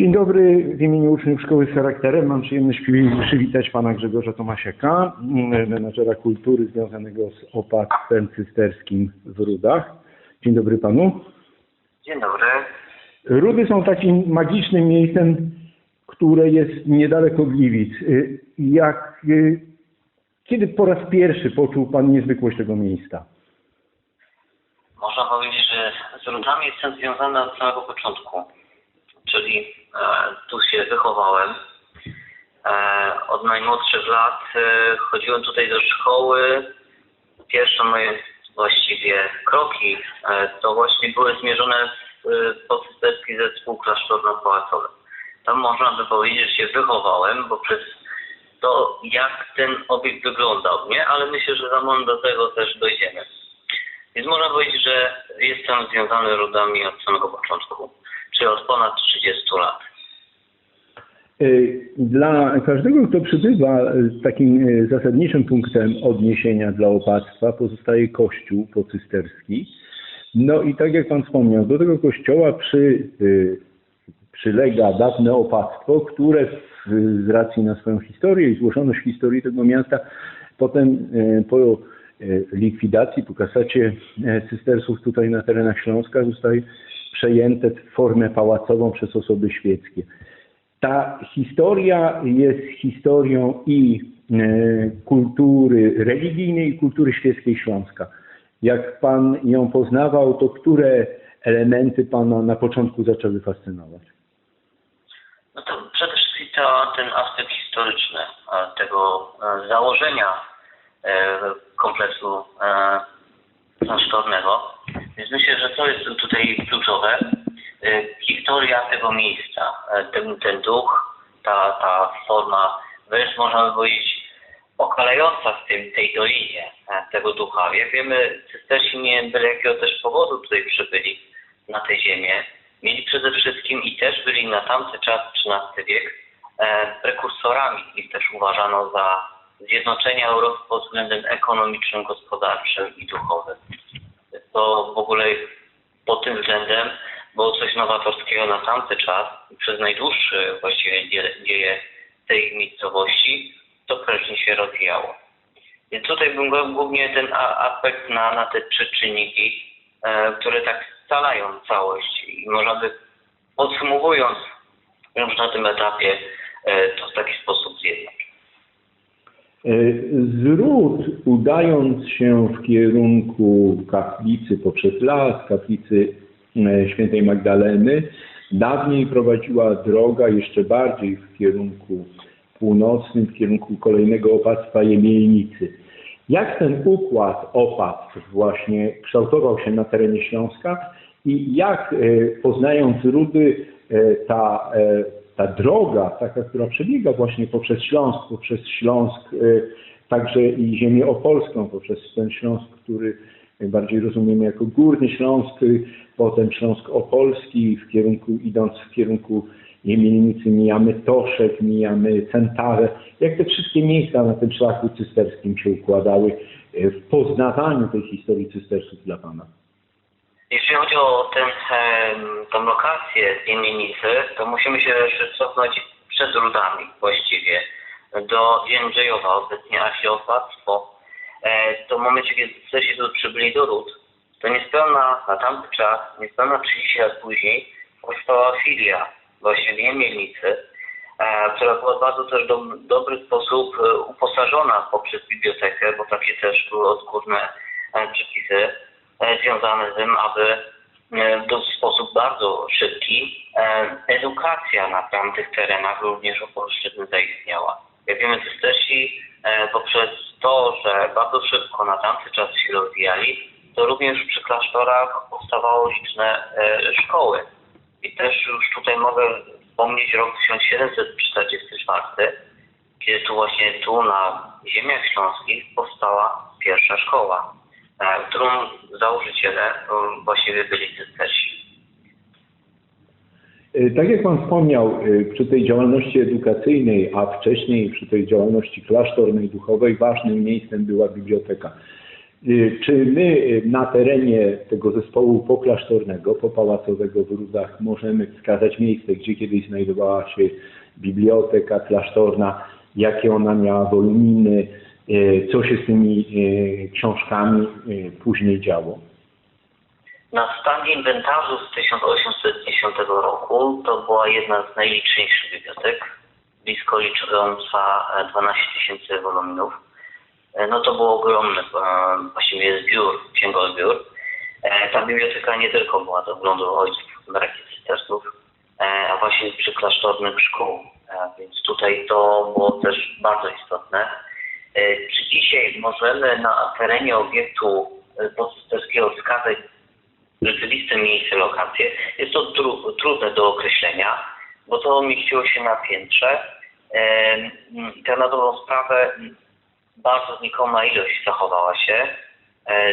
Dzień dobry, w imieniu uczniów Szkoły z Charakterem mam przyjemność przywitać pana Grzegorza Tomasiaka, menadżera kultury związanego z opactwem cysterskim w Rudach. Dzień dobry panu. Dzień dobry. Rudy są takim magicznym miejscem, które jest niedaleko Gliwic. Y, Jak, y, kiedy po raz pierwszy poczuł pan niezwykłość tego miejsca? Można powiedzieć, że z Rudami jestem związany od samego początku. Czyli e, tu się wychowałem. E, od najmłodszych lat e, chodziłem tutaj do szkoły. Pierwsze moje właściwie kroki to właśnie były zmierzone e, podsysterski zespół klasztorno-pałacowy. Tam można by powiedzieć, że się wychowałem, bo przez to, jak ten obiekt wyglądał, nie? Ale myślę, że za moment do tego też dojdziemy. Więc można powiedzieć, że jestem związany rodami od samego początku, czyli od ponad 30 lat. Y, Dla każdego, kto przybywa, takim y, zasadniczym punktem odniesienia dla opactwa pozostaje kościół pocysterski. No i tak jak Pan wspomniał, do tego kościoła przy, y, przylega dawne opactwo, które z racji na swoją historię i złożoność historii tego miasta potem po likwidacji, po kasacie cystersów tutaj na terenach Śląska zostaje przejęte w formę pałacową przez osoby świeckie. Ta historia jest historią i e, kultury religijnej, i kultury świeckiej Śląska. Jak Pan ją poznawał, to które elementy Pana na początku zaczęły fascynować? No to przede wszystkim to, ten aspekt historyczny e, tego e, założenia kompleksu klasztornego. Więc myślę, że to jest tutaj kluczowe. E, Historia tego miejsca, e, ten, ten duch, ta, ta forma, wręcz można by powiedzieć okalająca w tym, tej dolinie e, tego ducha. Jak wiemy, cystersi nie byle jakiego też powodu tutaj przybyli na tę ziemię. Mieli przede wszystkim i też byli na tamty czas, XIII wiek, e, prekursorami. Ich też uważano za zjednoczenie Europy pod względem ekonomicznym, gospodarczym i duchowym. To w ogóle pod tym względem było coś nowatorskiego na tamty czas przez najdłuższy właściwie dzie- dzieje tej miejscowości to prężnie się rozwijało. Więc tutaj bym głównie ten aspekt na, na te trzy czynniki, e, które tak scalają całość i można by podsumowując już na tym etapie e, to w taki sposób zjednać. E, Z Rud, udając się w kierunku kaplicy poprzez las, kaplicy e, świętej Magdaleny, dawniej prowadziła droga jeszcze bardziej w kierunku północnym, w kierunku kolejnego opactwa Jemielnicy. Jak ten układ opactw właśnie kształtował się na terenie Śląska i jak e, poznając Rudy ta, ta droga, taka, która przebiega właśnie poprzez Śląsk, poprzez Śląsk, e, także i ziemię opolską, poprzez ten Śląsk, który najbardziej rozumiemy jako Górny Śląsk, y, potem Śląsk Opolski, w kierunku, idąc w kierunku Jemielnicy mijamy Toszek, mijamy Centarę. Jak te wszystkie miejsca na tym szlaku cysterskim się układały y, w poznawaniu tej historii cystersów dla Pana? Chodzi o em, tą lokację z Jemienicy, to musimy się jeszcze cofnąć przed Rudami właściwie do Jędrzejowa, obecnie archiopactwo. E, to w momencie, kiedy Cystersi tu przybyli do Rud, to niespełna na tamty czas, niespełna 30 lat później powstała filia właśnie w Jemienicy, e, która była bardzo też do, dobry sposób e, uposażona poprzez bibliotekę, bo takie też były odgórne przepisy związane z tym, aby e, w sposób bardzo szybki e, edukacja na tamtych terenach również opolszczyzny zaistniała. Jak wiemy, Cystersi e, poprzez to, że bardzo szybko na tamty czas się rozwijali, to również przy klasztorach powstawało liczne e, szkoły. I też już tutaj mogę wspomnieć rok 1744, kiedy tu właśnie tu na ziemiach śląskich powstała pierwsza szkoła, e, którą założyciele właściwie byli cystersi. Y, Tak jak Pan wspomniał, y, przy tej działalności edukacyjnej, a wcześniej przy tej działalności klasztornej, duchowej, ważnym miejscem była biblioteka. Y, Czy my na terenie tego zespołu poklasztornego, popałacowego w Rudach możemy wskazać miejsce, gdzie kiedyś znajdowała się biblioteka klasztorna, jakie ona miała woluminy, co się z tymi y, książkami y, później działo? Na stanie inwentarzu z 1810 roku to była jedna z najliczniejszych bibliotek, blisko licząca e, 12 tysięcy woluminów. E, No to był ogromny e, właściwie zbiór, księgozbiór. E, Ta biblioteka nie tylko była do oglądu ojców e, a właśnie przyklasztornych szkół. E, Więc tutaj to było też bardzo istotne. E, Czy dzisiaj możemy na terenie obiektu e, podcysterskiego wskazać rzeczywiste miejsce, lokacje? Jest to tru, trudne do określenia, bo to mieściło się na piętrze. E, I tak na dobrą sprawę bardzo znikoma ilość zachowała się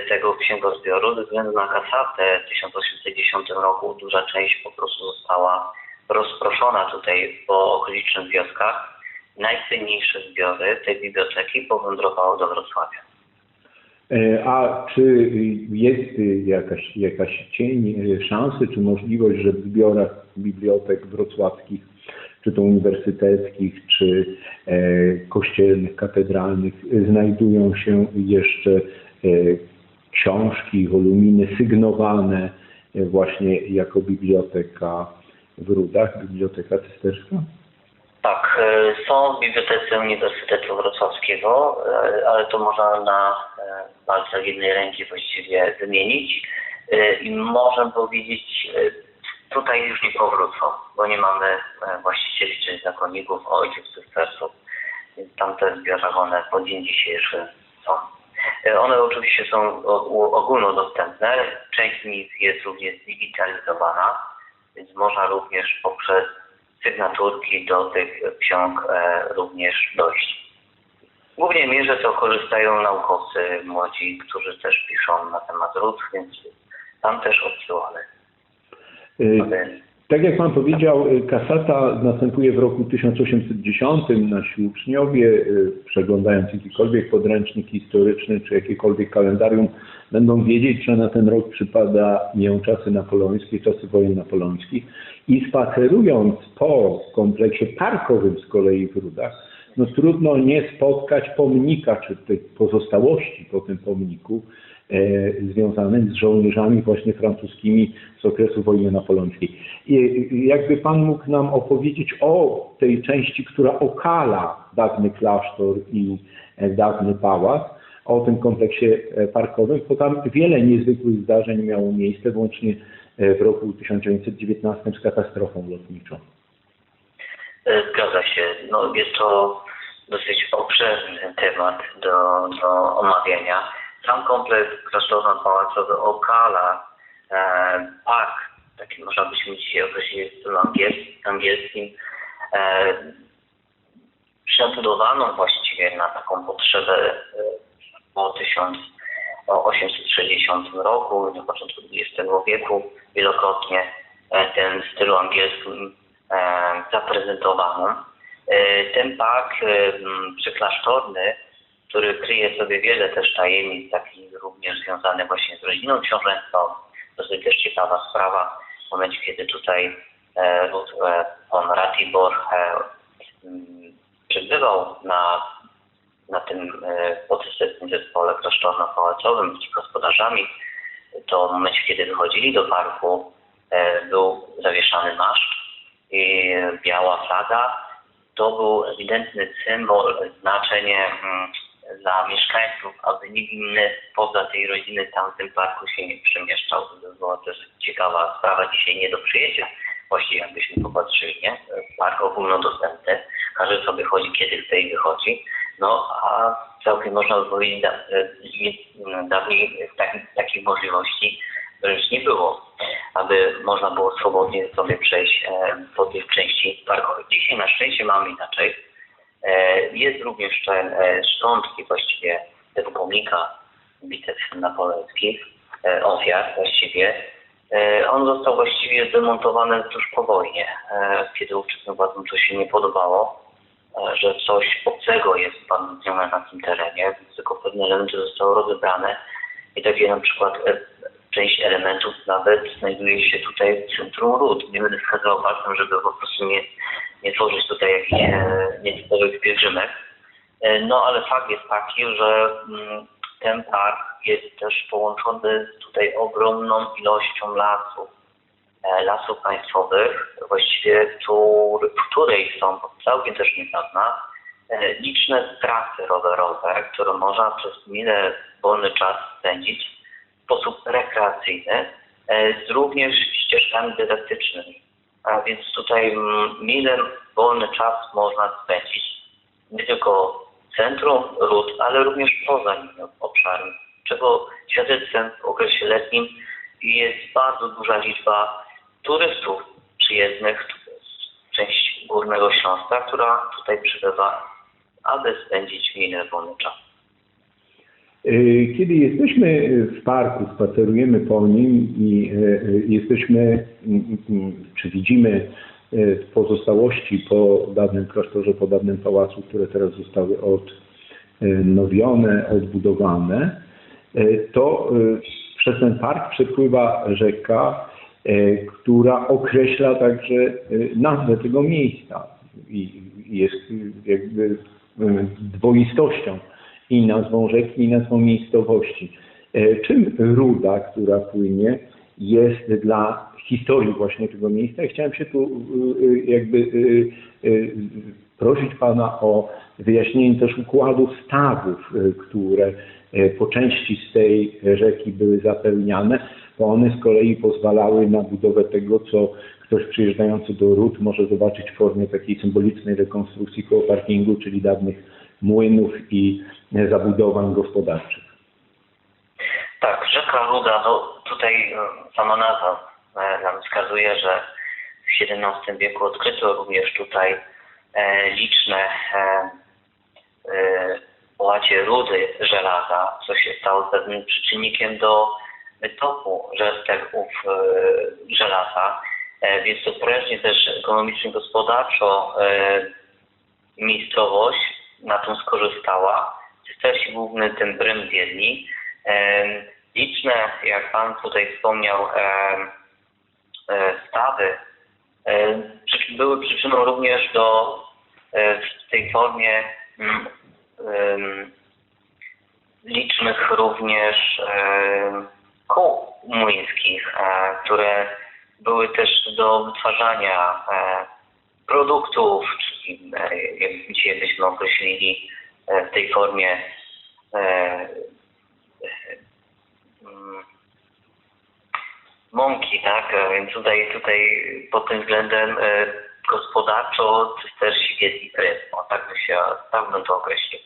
tego księgozbioru. Ze względu na kasatę w 1810 roku duża część po prostu została rozproszona tutaj po okolicznych wioskach. Najcenniejsze zbiory tej biblioteki powędrowały do Wrocławia. E, A czy jest jakaś, jakaś cień y, szansy, czy możliwość, że w zbiorach bibliotek wrocławskich, czy to uniwersyteckich, czy e, kościelnych, katedralnych znajdują się jeszcze e, książki, woluminy sygnowane e, właśnie jako biblioteka w Rudach, biblioteka cysterska? Tak, e, są w Bibliotece Uniwersytetu Wrocławskiego, e, ale to można na e, palcach jednej ręki właściwie wymienić E, i można powiedzieć, e, tutaj już nie powrócą, bo nie mamy e, właścicieli czy zakonników, ojców cystersów, więc tamte zbiory one po dzień dzisiejszy są. E, One oczywiście są ogólnodostępne, część z nich jest również zdigitalizowana, więc można również poprzez sygnaturki do tych ksiąg e, również dojść. W głównej mierze to korzystają naukowcy młodzi, którzy też piszą na temat ród, więc tam też odsyłamy. Aby- Tak jak Pan powiedział, y, kasata następuje w roku 1810. Nasi uczniowie, y, przeglądając jakikolwiek podręcznik historyczny czy jakiekolwiek kalendarium, będą wiedzieć, że na ten rok przypada ją czasy napoleońskie, czasy wojen napoleońskich. I spacerując po kompleksie parkowym z kolei w Rudach, no trudno nie spotkać pomnika, czy tej pozostałości po tym pomniku, związanych z żołnierzami właśnie francuskimi z okresu wojny napoleońskiej. I jakby Pan mógł nam opowiedzieć o tej części, która okala dawny klasztor i e, dawny pałac, o tym kompleksie e, parkowym, bo tam wiele niezwykłych zdarzeń miało miejsce, włącznie e, w roku 1919 z katastrofą lotniczą. E, Zgadza się. No, jest to dosyć obszerny temat do, do omawiania. Sam kompleks klasztorno-pałacowy okala e, park, taki można byśmy dzisiaj określić w stylu angielskim, e, przebudowaną właściwie na taką potrzebę e, po 1860 roku, na początku XX wieku wielokrotnie e, ten stylu angielskim e, zaprezentowano. Ten park który kryje sobie wiele też tajemnic, takich również związanych właśnie z rodziną książęcą, dosyć też ciekawa sprawa, w momencie kiedy tutaj e, Lud- e, Ratibor e, m, przebywał na, na tym e, zespole klasztorno-pałacowym z gospodarzami, to w momencie, kiedy wychodzili do parku, e, był zawieszany maszcz i biała flaga. To był ewidentny symbol, znaczenie mm, dla mieszkańców, aby nikt inny poza tej rodziny tam w tym parku się nie przemieszczał. To była też ciekawa sprawa dzisiaj nie do przyjęcia. Właściwie jakbyśmy popatrzyli, nie? Park ogólnodostępny. Każdy sobie chodzi, kiedy chce i wychodzi. No, a całkiem można by powiedzieć, e, nie- dawniej takich, możliwości wręcz nie było, aby można było swobodnie sobie przejść e, po tych części parkowej. Dzisiaj na szczęście mamy inaczej. E, Jest również e, szczątki właściwie tego pomnika bitew napoleońskich, e, ofiar właściwie. On został właściwie zdemontowany tuż po wojnie, kiedy ówczesnym władzom to się nie podobało, że coś obcego jest pamiętnione na tym terenie, więc tylko pewne elementy zostały rozebrane i takie na przykład część elementów nawet znajduje się tutaj w centrum ród. Nie będę wskazał palcem, żeby po prostu nie, nie tworzyć tutaj jakichś e, nietypowych pielgrzymek. E, no ale fakt jest taki, że mm, ten park jest też połączony tutaj ogromną ilością lasów, e, lasów państwowych, właściwie który, w której są całkiem też niedawna e, liczne trasy rowerowe, które można przez mile wolny czas spędzić sposób rekreacyjny, e, z również ścieżkami dydaktycznymi. A więc tutaj mm, mile wolny czas można spędzić nie tylko w centrum ród, ale również poza nim obszarem, czego świadectwem w okresie letnim jest bardzo duża liczba turystów przyjezdnych z części Górnego Śląska, która tutaj przybywa, aby spędzić mile wolny czas. Y, Kiedy jesteśmy w parku, spacerujemy po nim i e, e, jesteśmy, mm, mm, czy widzimy e, pozostałości po dawnym klasztorze, po dawnym pałacu, które teraz zostały odnowione, odbudowane, to przez ten park przepływa rzeka, która określa także nazwę tego miejsca i jest jakby dwoistością i nazwą rzeki, i nazwą miejscowości. E, Czym ruda, która płynie, jest dla historii właśnie tego miejsca? I chciałem się tu y, jakby y, prosić Pana o wyjaśnienie też układów stawów, które e, po części z tej rzeki były zapełniane, bo one z kolei pozwalały na budowę tego, co ktoś przyjeżdżający do Ród może zobaczyć w formie takiej symbolicznej rekonstrukcji koło parkingu, czyli dawnych młynów i zabudowań gospodarczych. Tak, rzeka Ruda, no tutaj e, sama nazwa e, nam wskazuje, że w XVII wieku odkryto również tutaj e, liczne połacie rudy żelaza, co się stało pewnym przyczynnikiem do wytopu ów żelaza. Więc to prężnie też ekonomicznie, gospodarczo miejscowość na tym skorzystała. Też główny ten brym Wiedni. Liczne, jak Pan tutaj wspomniał, e, stawy były przyczyną również do e, w tej formie mm, licznych również kół młyńskich, e, które były też do wytwarzania produktów, czyli jak dzisiaj byśmy określili w tej formie Mm, mąki, tak? Więc tutaj, tutaj pod tym względem e, gospodarczo też świetny prym. O, tak by się, tak bym to określił.